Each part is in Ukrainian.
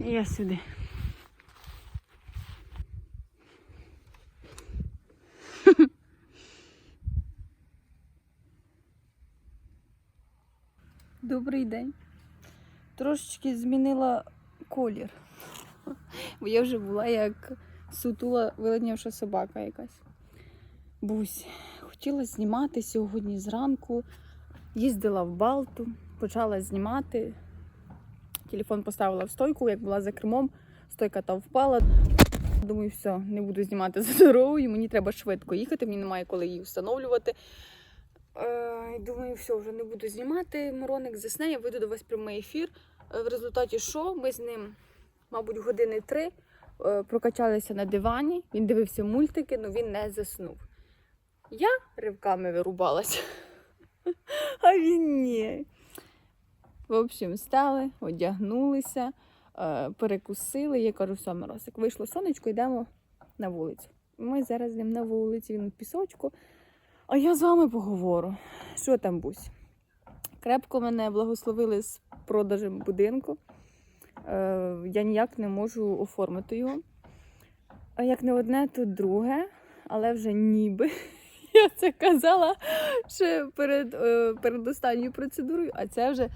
І я сюди. Добрий день. Трошечки змінила колір. Бо я вже була як сутула виленявша собака якась. Бусь. Хотіла знімати сьогодні зранку. Їздила в Балту, почала знімати. Телефон поставила в стойку, як була за кермом, стойка та впала. Думаю, все, не буду знімати за дорогою, мені треба швидко їхати, мені немає коли її встановлювати. Е, думаю, все, вже не буду знімати. Мироник засне, я вийду до вас прямий ефір. Е, В результаті що? Ми з ним, мабуть, години три е, прокачалися на дивані. Він дивився мультики, але він не заснув. Я ривками вирубалася, а він ні. В общем, стали, одягнулися, е, перекусили. Я кажу, все, Миросик, вийшло сонечко, йдемо на вулицю. Ми зараз з ним на вулиці, він в пісочку. А я з вами поговорю. Що там бусь? Крепко мене благословили з продажем будинку. Е, я ніяк не можу оформити його. А як не одне, то друге, але вже ніби. Я це казала ще перед, е, перед останньою процедурою, а це вже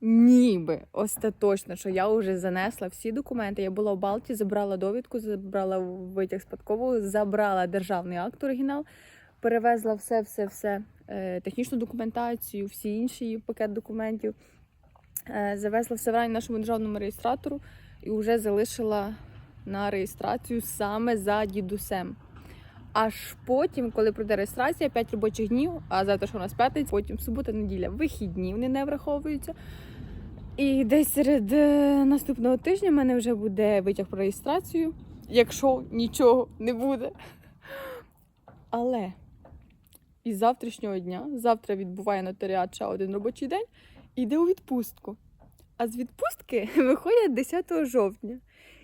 ніби остаточно, що я вже занесла всі документи. Я була в Балті, забрала довідку, забрала витяг спадкового, забрала державний акт оригінал, перевезла все, все, все, е, технічну документацію, всі інші пакет документів. Е, Завезла все в район нашому державному реєстратору і вже залишила на реєстрацію саме за дідусем. Аж потім, коли пройде реєстрація, 5 робочих днів, а завтра що у нас п'ятниця, потім субота, неділя, вихідні вони не враховуються. І десь серед е, наступного тижня в мене вже буде витяг про реєстрацію, якщо нічого не буде. Але із завтрашнього дня, завтра відбуває нотаріат ще один робочий день, і йде у відпустку. А з відпустки виходять 10 жовтня.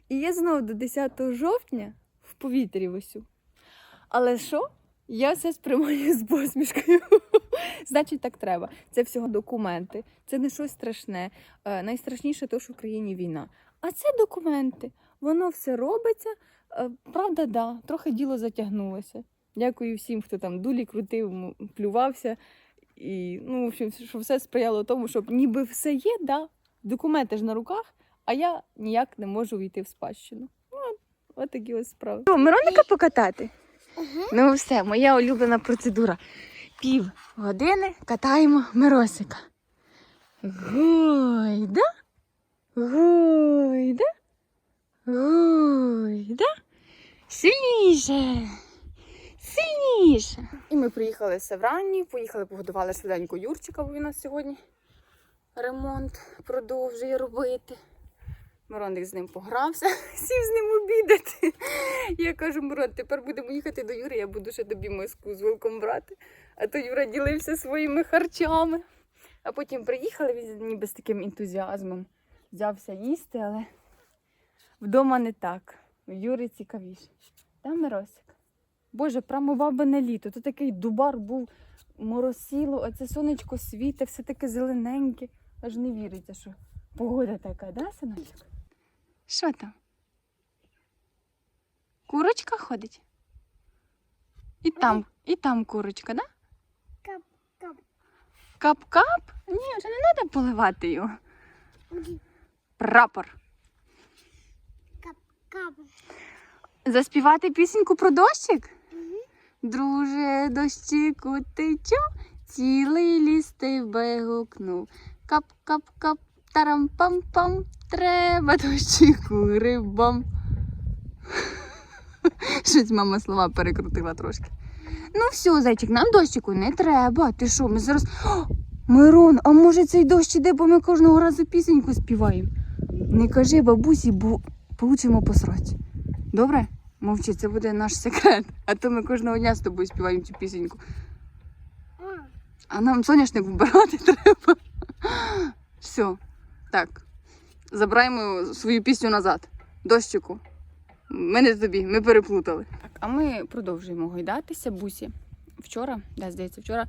І я знову до 10 жовтня в повітрі висю. Але що? Я все сприймаю з посмішкою. Значить, так треба. Це всього документи, це не щось страшне. Е, найстрашніше те, що в країні війна. А це документи. Воно все робиться. Е, правда, да, трохи діло затягнулося. Дякую всім, хто там дулі крутив, плювався. І ну, в общем, що все сприяло тому, щоб ніби все є, да, документи ж на руках, а я ніяк не можу війти в спадщину. Ну, от, от такі ось справи. Мироника покатати? Ну все, моя улюблена процедура. Пів години катаємо Миросика. Гойда, гойда, гойда. Сильніше, сильніше. І ми приїхали з Севранні, поїхали, погодували швиденько Юрчика, бо він у нас сьогодні ремонт продовжує робити. Мироник з ним погрався, сів з ним обідати. Я кажу, Мирон, тепер будемо їхати до Юри, я буду ще тобі миску з вилком брати. А то Юра ділився своїми харчами. А потім приїхали, він ніби з таким ентузіазмом взявся їсти, але вдома не так. У Юри цікавіше. Та, Миросик? Боже, прямо бабине літо. То такий дубар був моросіло, а це сонечко світе, все таке зелененьке. Аж не віриться, що погода така, да, синочок? Що там? Курочка ходить? І там, і там курочка, да? Кап, кап. Кап-кап? Ні, вже не треба поливати його. Прапор. Кап, кап. Заспівати пісеньку про дощик? Друже, дощику, ти чо? Цілий ліс тебе гукнув. Кап-кап-кап, тарам-пам-пам, треба дощику рибам. Щось мама слова перекрутила трошки. Ну все, зайчик, нам дощику не треба. Ти що, ми зараз. О, Мирон, а може цей дощ іде, бо ми кожного разу пісеньку співаємо. Не кажи бабусі, бо получимо посрать. Добре? Мовчи, це буде наш секрет. А то ми кожного дня з тобою співаємо цю пісеньку. А, А нам соняшник вбирати треба. Все. Так. Забираємо свою пісню назад. Дощику. Ми не тобі, ми переплутали. Так, а ми продовжуємо гойдатися. Бусі. Вчора, да, здається, вчора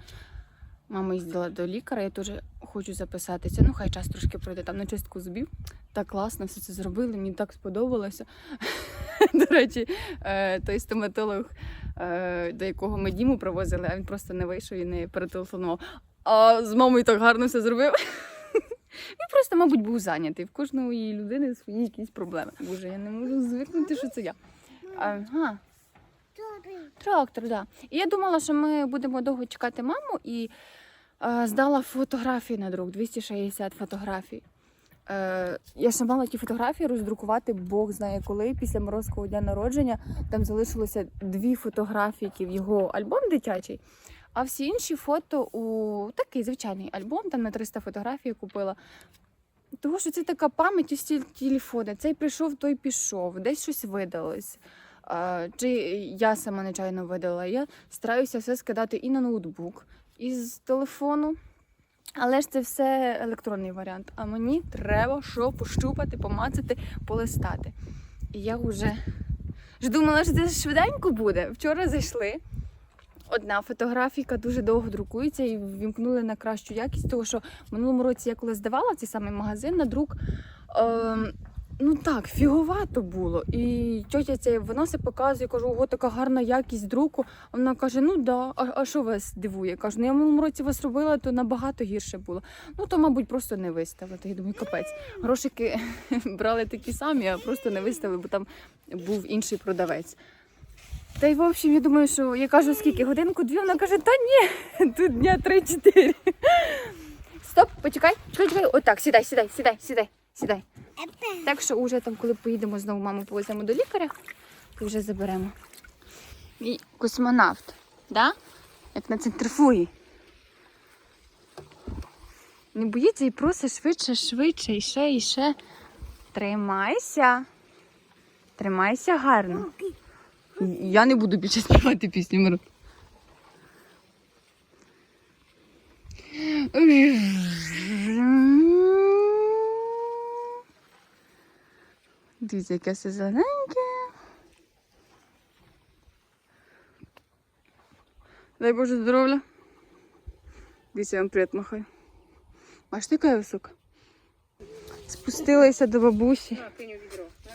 Мама їздила до лікаря, я теж хочу записатися. Ну, хай час трошки пройде там на чистку зубів. Так класно, все це зробили, мені так сподобалося. До речі, е, той стоматолог, е, до якого ми Діму привозили, а він просто не вийшов і не перетелефонував. А з мамою так гарно все зробив. Він просто, мабуть, був зайнятий. В кожної людини свої якісь проблеми. Боже, я не можу звикнути, що це я. Ага, трактор, да. І я думала, що ми будемо довго чекати маму і е, здала фотографії на друк, 260 фотографій. Е, я ще мала ті фотографії роздрукувати, Бог знає коли, після Морозького дня народження. Там залишилося дві фотографії в його альбом дитячий. А всі інші фото у такий звичайний альбом, там на 300 фотографій купила. Тому що це така пам'ять у стіль телефону. Цей прийшов, той пішов, десь щось видалось. А, чи я сама нечайно видала. Я стараюся все скидати і на ноутбук, і з телефону. Але ж це все електронний варіант. А мені треба що пощупати, помацати, полистати. І я вже ж думала, що це швиденько буде. Вчора зайшли. Одна фотографійка дуже довго друкується і вімкнули на кращу якість, тому що минулому році я коли здавала цей самий магазин на друк. Ем, Ну так, фіговато було. І тьотя ця виносить, показує, кажу, ого, така гарна якість друку. Вона каже: ну да, а, що вас дивує? Кажу, ну я в минулому році вас робила, то набагато гірше було. Ну то, мабуть, просто не виставили. Я думаю, капець. Грошики брали такі самі, а просто не виставили, бо там був інший продавець. Та й в общем, я думаю, що я кажу, скільки годинку дві, вона каже, та ні, тут дня три-чотири. Стоп, почекай, чекай, чекай. Отак, сідай, сідай, сідай, сідай, сідай. Так що вже там, коли поїдемо знову маму повеземо до лікаря, то вже заберемо. Мій космонавт, да? як на центрифугі. Не боїться і просить швидше, швидше, і ще, і ще. Тримайся. Тримайся гарно. Я не буду більше співати пісню Миру. Дивіться, яке все зелененьке. Дай Боже здоров'я. Дивіться, я вам привіт махаю. Бачите, яка я висока? Спустилася до бабусі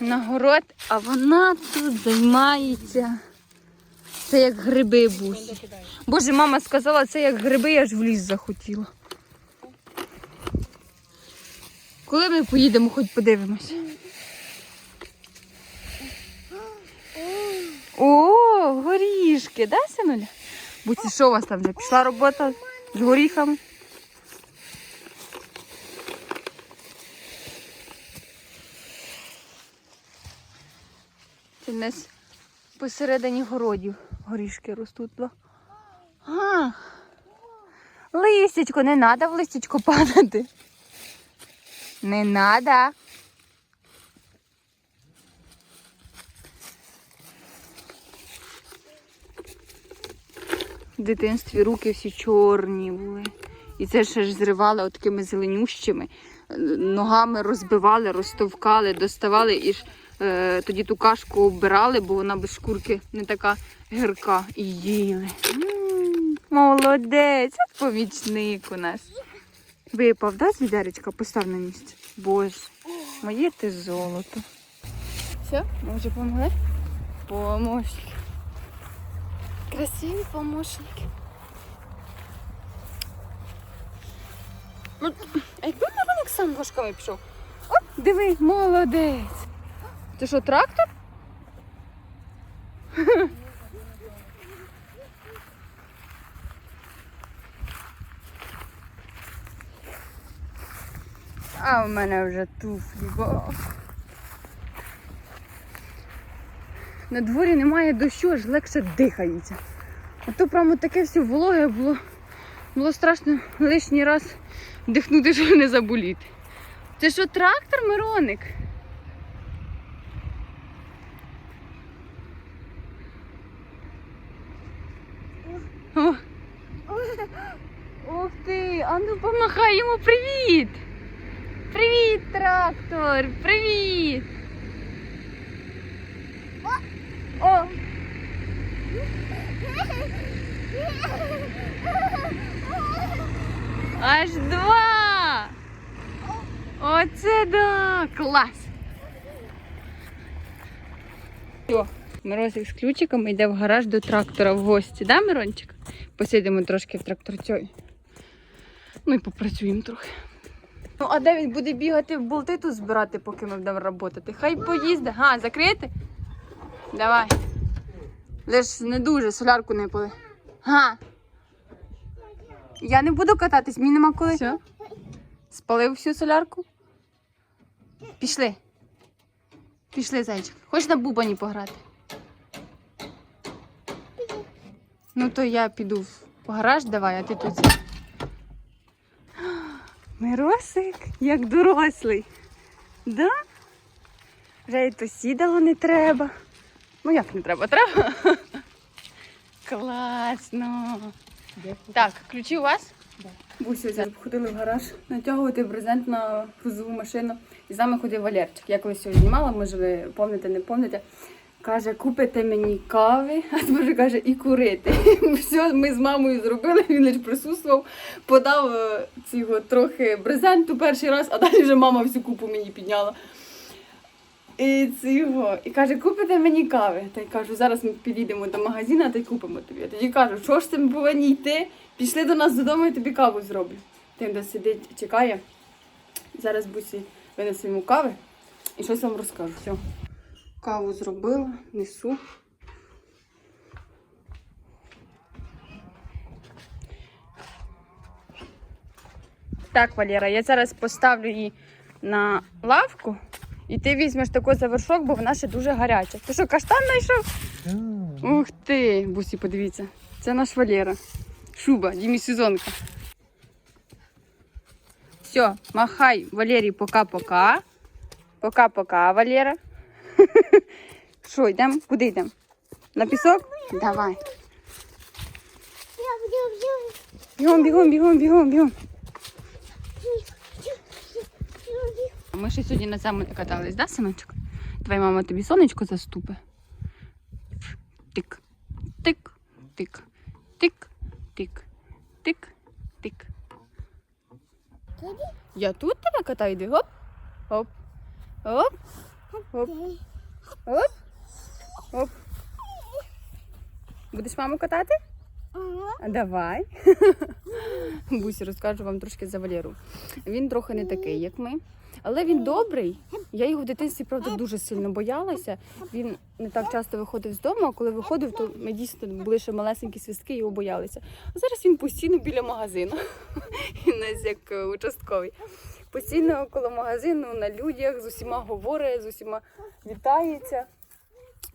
на город, а вона тут займається. Це як гриби бусі. Боже, мама сказала, це як гриби, я ж в ліс захотіла. Коли ми поїдемо, хоч подивимось. О, горішки, да, синуля? Буці, що у вас там вже? Пішла робота з горіхами? В нас посередині городів горішки ростуть. А, листячко, не треба в листячко падати. Не треба. В дитинстві руки всі чорні були. І це ще ж зривали такими зеленющими. Ногами розбивали, розтовкали, доставали і ж тоді ту кашку оббирали, бо вона без шкурки не така гірка. І їли. Молодець, от помічник у нас. Випав, да, з відеречка? Постав на місце. Боже, моє ти золото. Все, ми вже помогли? Помощник. Красиві помощники. Ну, а якби Мароник сам важками пішов? О, диви, молодець. Це що, трактор? А в мене вже туфлі. Бо... На дворі немає дощу, аж легше дихається. А то прямо таке все вологе було. Було страшно лишній раз дихнути, щоб не заболіти. Це що, трактор, Мироник? О. Ух ти! А ну помахай йому привіт! Привіт, трактор! Привіт! О! Аж два! Оце да! Клас! Миросик з ключиками йде в гараж до трактора в гості, да, Мирончик? Посидимо трошки в тракторцьові. Ну і попрацюємо трохи. Ну, а де він буде бігати в болти тут збирати, поки ми будемо працювати? Хай поїздить. Га, закрити? Давай. Лиш не дуже, солярку не пили. Га. Я не буду кататись, мені нема коли. Все. Спалив всю солярку? Пішли. Пішли, зайчик. Хочеш на бубані пограти? Ну то я піду в гараж, давай, а ти тут. Миросик, як дорослий. Да? Вже і то сідало не треба. Ну як не треба? Треба? Класно. Так, ключі у вас? Бусю, зараз походили в гараж натягувати брезент на грузову машину. І з нами ходив Валерчик. Я колись його знімала, може ви помните, не помните. Каже, купите мені кави, а тепер каже, і курити. Все, ми з мамою зробили, він лише присутствував, подав е, цього трохи брезенту перший раз, а далі вже мама всю купу мені підняла. І цього. І каже, купите мені кави. Та й кажу, зараз ми підійдемо до магазину та й купимо тобі. Я тоді кажу, що ж ми повинні йти? Пішли до нас додому, я тобі каву зроблю. Тим, де сидить, чекає. Зараз бусі винесу йому кави і щось вам розкажу. Все. Каву зробила, несу. Так, Валера, я зараз поставлю її на лавку, і ти візьмеш такий завершок, бо вона ще дуже гаряча. Ти що, каштан знайшов? Ух ти, бусі, подивіться. Це наш Валера. Шуба, Дімі сезонка. Все, махай, Валерій, пока-пока. Пока-пока, Валера. Що, йдемо? Куди йдемо? На пісок? Давай. Бігом, бігом, бігом, бігом, бігом. Ми ще сьогодні на цьому катались, да, синочок? Давай мама тобі сонечко заступи. Тик, тик, тик, тик, тик, тик, тик. Я тут тебе катаю, йди. Гоп, гоп, гоп, гоп, гоп, гоп. Будеш маму катати? Давай. Бусі, розкажу вам трошки за Валеру. Він трохи не такий, як ми. Але він добрий. Я його в дитинстві, правда, дуже сильно боялася. Він не так часто виходив з дому, а коли виходив, то ми дійсно були ще малесенькі свистки його боялися. А зараз він постійно біля магазину. Він нас як е, участковий. Постійно коло магазину на людях з усіма говорить, з усіма вітається.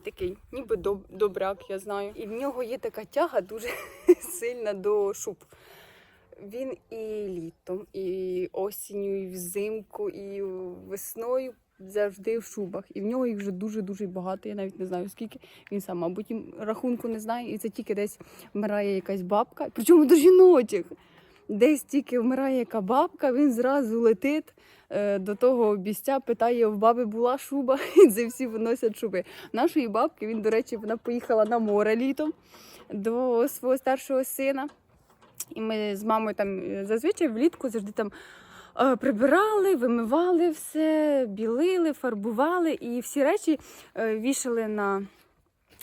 Такий, ніби доб- добряк, я знаю. І в нього є така тяга дуже сильна до шуб. Він і літом, і осінню, і взимку, і весною завжди в шубах. І в нього їх вже дуже-дуже багато. Я навіть не знаю скільки. Він сам, мабуть, рахунку не знає. І це тільки десь вмирає якась бабка. Причому до жіночих. Десь тільки вмирає яка бабка, він зразу летить е, до того обістя, питає, в баби була шуба, і це всі виносять шуби. Нашої бабки, він, до речі, вона поїхала на море літом до свого старшого сина. І ми з мамою там е, зазвичай влітку завжди там е, прибирали, вимивали все, білили, фарбували і всі речі вішали на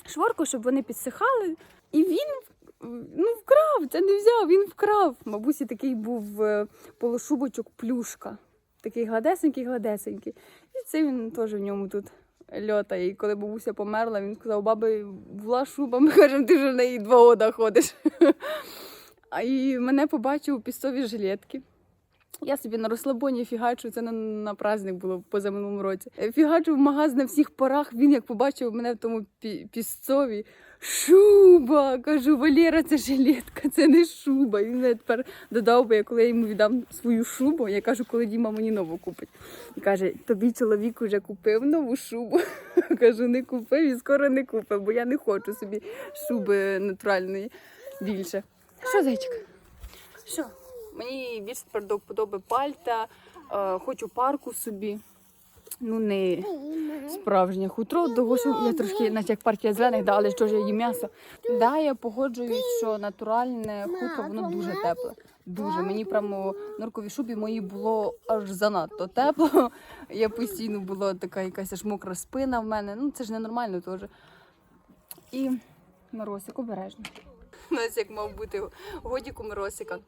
шворку, щоб вони підсихали. І він ну, вкрав, це не взяв, він вкрав. Бабусі такий був е, полушубочок плюшка. Такий гладесенький, гладесенький. І це він теж в ньому тут льотає. І коли бабуся померла, він сказав, баби була шуба, ми кажемо, ти вже в неї два года ходиш. А і мене побачив у пісцовій жилетки. Я собі на розслабоні фігачу, це на, на праздник було позаминулому році. Фігачу в магаз на всіх порах. Він як побачив мене в тому пі- пісцові. Шуба! Кажу, Валера, це жилетка, це не шуба. Він мене тепер додав, бо я коли я йому віддам свою шубу, я кажу, коли Діма мені нову купить. І каже, тобі чоловік вже купив нову шубу. Кажу, не купив і скоро не купив, бо я не хочу собі шуби натуральної більше. Що, зайчик? Що? Мені більше тепер до пальта, е, хочу парку собі. Ну, не справжнє хутро, того я трошки, наче як партія зелених, да, але що ж я їм м'ясо. Да, я погоджуюсь, що натуральне хутро, воно дуже тепле. Дуже. Мені прямо в норковій шубі моїй було аж занадто тепло. Я постійно була така якась аж мокра спина в мене. Ну це ж ненормально теж. І Миросик обережно. У нас як мав бути годік у Миросика.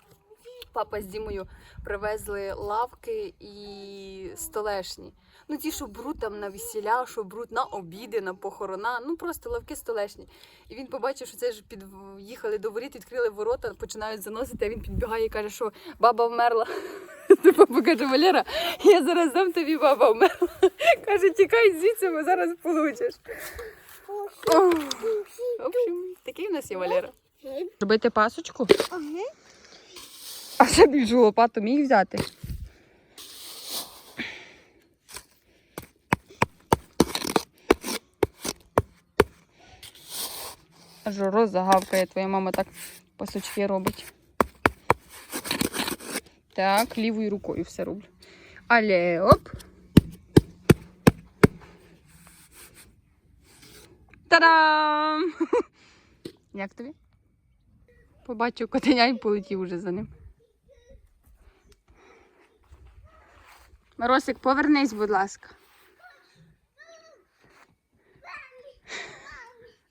Папа з Дімою привезли лавки і столешні. Ну, ті, що беруть там на весіля, що беруть на обіди, на похорона, ну просто лавки столешні. І він побачив, що це ж під їхали до воріт, відкрили ворота, починають заносити, а він підбігає і каже, що баба вмерла. Ти папа каже, Валера, я зараз дам тобі баба вмерла. Каже, тікай звідси, бо зараз получиш. В общем, такий у нас є Валера. Робити пасочку? Ага. А ще більшу лопату міг взяти. Аж роза твоя мама так пасочки робить. Так, лівою рукою все роблю. Але оп. Та-дам! Як тобі? Побачив котеня і полетів уже за ним. Моросик, повернись, будь ласка.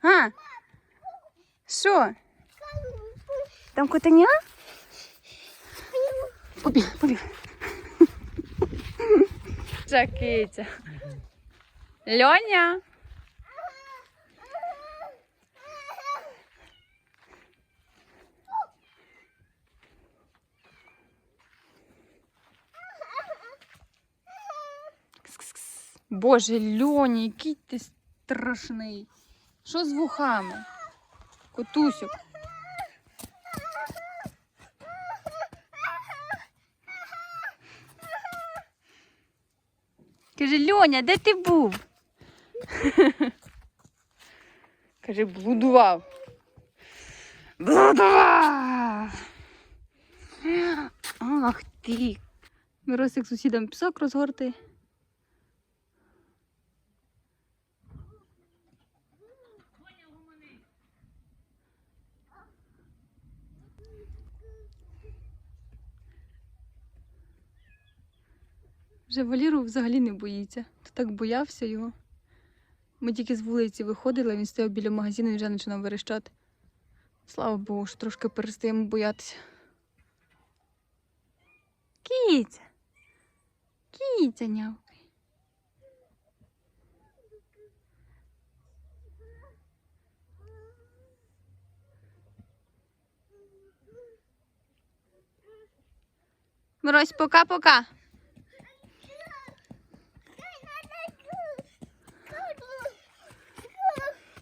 А? Що? Там котеня? Побіг, побіг. Чакиця. Льоня. Боже, Льоня, який ти страшний. Що з вухами? Котусю. Каже, Льоня, де ти був? Каже, блудував. Блудував. Ах ти. Миросик сусідам пісок розгортає. Вже Валіру взагалі не боїться. То так боявся його. Ми тільки з вулиці виходили, він стояв біля магазину і вже починав верещати. Слава Богу, що трошки перестаємо боятися. Кіця! Кіця нявкай. Мирось, пока-пока.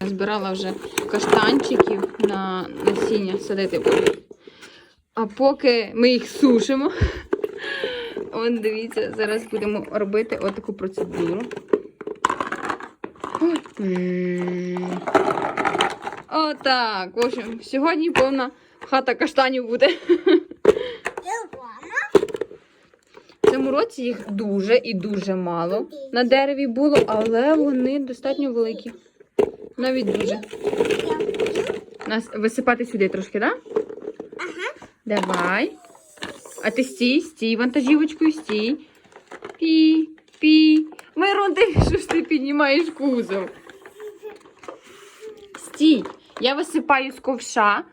Збирала вже каштанчиків на насіння садити. А поки ми їх сушимо, он дивіться, зараз будемо робити отаку процедуру. Отак. В общем, сьогодні повна хата каштанів буде. В цьому році їх дуже і дуже мало на дереві було, але вони достатньо великі. Навіть дуже. Нас висипати сюди трошки, так? Да? Ага. Давай. А ти стій, стій, вантажівочкою, стій. Пі, пі. Мирон, ти що ж ти піднімаєш кузов? Стій. Я висипаю з ковша.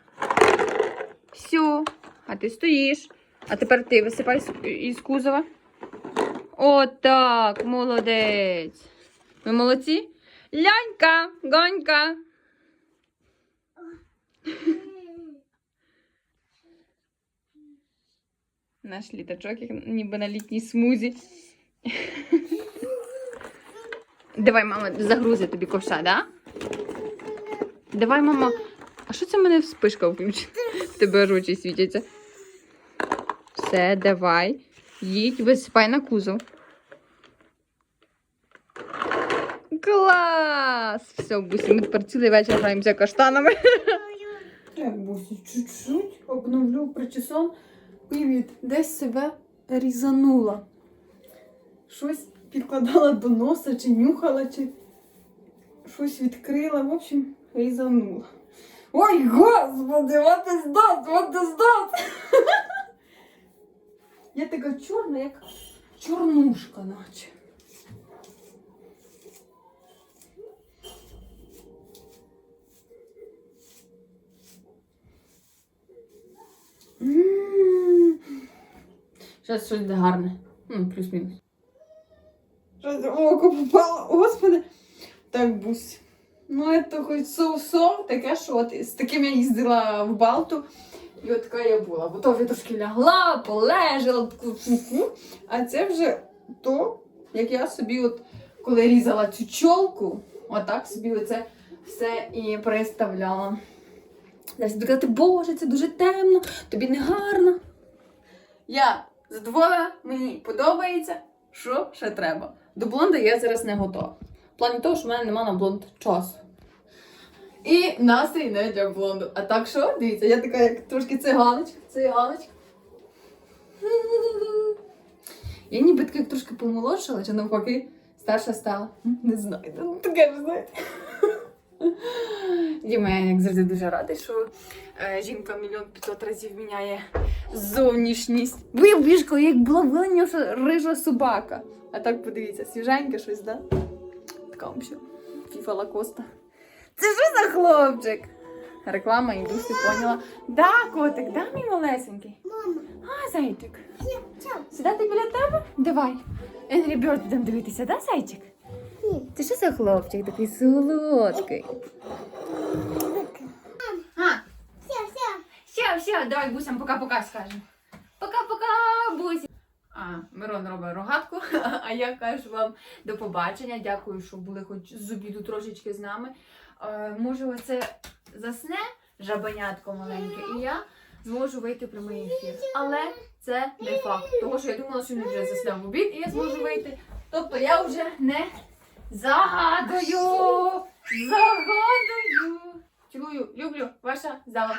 Все. А ти стоїш. А тепер ти висипай із кузова. Отак, молодець. Ви молодці? Лянька, гонька. Наш літачок, як ніби на літній смузі. Давай, мама, загрузи тобі ковша, да? Давай, мама. А що це в мене вспишка включена? Тебе очі світяться. Все, давай. Їдь, висипай на кузов. Клас! Все, Бусі, ми тепер цілий вечір граємося каштанами. Так, Бусі, чуть-чуть обновлю причесон. Привіт, десь себе різанула. Щось підкладала до носа, чи нюхала, чи щось відкрила. В общем, різанула. Ой, господи, what is that? What is that? Я така чорна, як чорнушка, наче. Зараз щось гарне. Ну, плюс-мінус. Око попало. Господи. Так, бусь. Ну, це хоч сов-сов, таке, що от з таким я їздила в Балту. І от така я була. Бо то вже трошки лягла, полежала, таку фу-фу. А це вже то, як я собі, от коли різала цю чолку, отак собі оце все і представляла. Десь казати, боже, це дуже темно, тобі не гарно. Я задоволена, мені подобається. Що ще треба? До блонда я зараз не готова. В плані того, що в мене немає на блонд часу. І настрій не для блонду. А так що, дивіться, я така як трошки циганочка, циганочка. Я ніби така як трошки помолодшала, чи навпаки старша стала. Не знаю, ну таке ви знаєте. Діма, я як завжди дуже радий, що е, жінка мільйон п'ятсот разів міняє зовнішність. Я бішкала, як була виленівша рижа собака. А так подивіться, свіженьке щось, да? Така взагалі. Фіфа Лакоста. Це що за хлопчик? Реклама індустрі поняла. Да, котик, да, мій малесенький. Мама, А, зайчик. Сідати біля тебе? Давай. Angry Bird будемо дивитися, да, зайчик? Це що за хлопчик такий солодкий? А, Все, все. все, все, давай бусям пока-пока скажемо. Пока-пока, бусі. А, Мирон робить рогатку, а я кажу вам до побачення. Дякую, що були хоч з обіду трошечки з нами. Е, може, оце засне жабанятко маленьке, і я зможу вийти в прямий ефір. Але це не факт. Тому що я думала, що він вже засне в обід, і я зможу вийти. Тобто я вже не загадую. Загадую. Цілую, люблю, ваша зала.